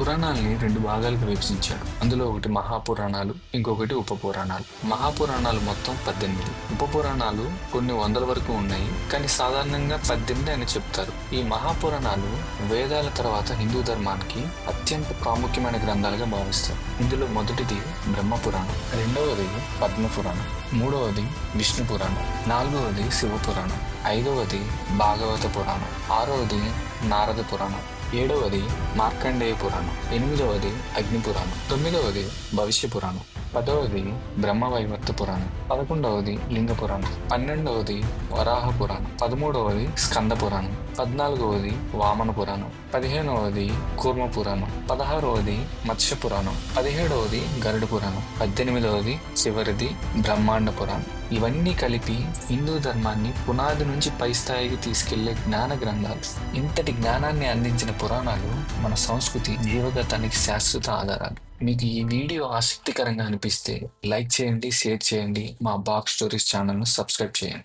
పురాణాలని రెండు భాగాలుగా విభజించాడు అందులో ఒకటి మహాపురాణాలు ఇంకొకటి ఉప పురాణాలు మహాపురాణాలు మొత్తం పద్దెనిమిది. ఉప పురాణాలు కొన్ని వందల వరకు ఉన్నాయి కానీ సాధారణంగా పద్దెనిమిది అని చెప్తారు. ఈ మహాపురాణాలు వేదాల తర్వాత హిందూ ధర్మానికి అత్యంత ప్రాముఖ్యమైన గ్రంథాలుగా భావిస్తారు. ఇందులో మొదటిది బ్రహ్మ పురాణం రెండవది పద్మ పురాణం మూడవది విష్ణు పురాణం నాలుగవది శివ పురాణం ఐదవది భాగవత పురాణం ఆరవది నారద పురాణం. ఏడవది మార్కండేయ పురాణం ఎనిమిదవది అగ్ని పురాణం తొమ్మిదవది భవిష్య పురాణం పదవది బ్రహ్మవైవర్త పురాణం పదకొండవది లింగ పురాణం పన్నెండవది వరాహ పురాణం పదమూడవది స్కంద పురాణం పద్నాలుగవది వామన పురాణం పదిహేనవది కూర్మ పురాణం పదహారవది మత్స్య పురాణం పదిహేడవది గరుడ పురాణం పద్దెనిమిదవది చివరిది బ్రహ్మాండ పురాణం ఇవన్నీ కలిపి హిందూ ధర్మాన్ని పునాది నుంచి పై స్థాయికి తీసుకెళ్ళే జ్ఞాన గ్రంథాలు. ఇంతటి జ్ఞానాన్ని అందించిన పురాణాలు మన సంస్కృతి జీవగతానికి శాశ్వత ఆధారాలు. మీకు ఈ వీడియో ఆసక్తికరంగా అనిపిస్తే లైక్ చేయండి షేర్ చేయండి మా బాక్స్ స్టోరీస్ ఛానల్ను సబ్స్క్రైబ్ చేయండి.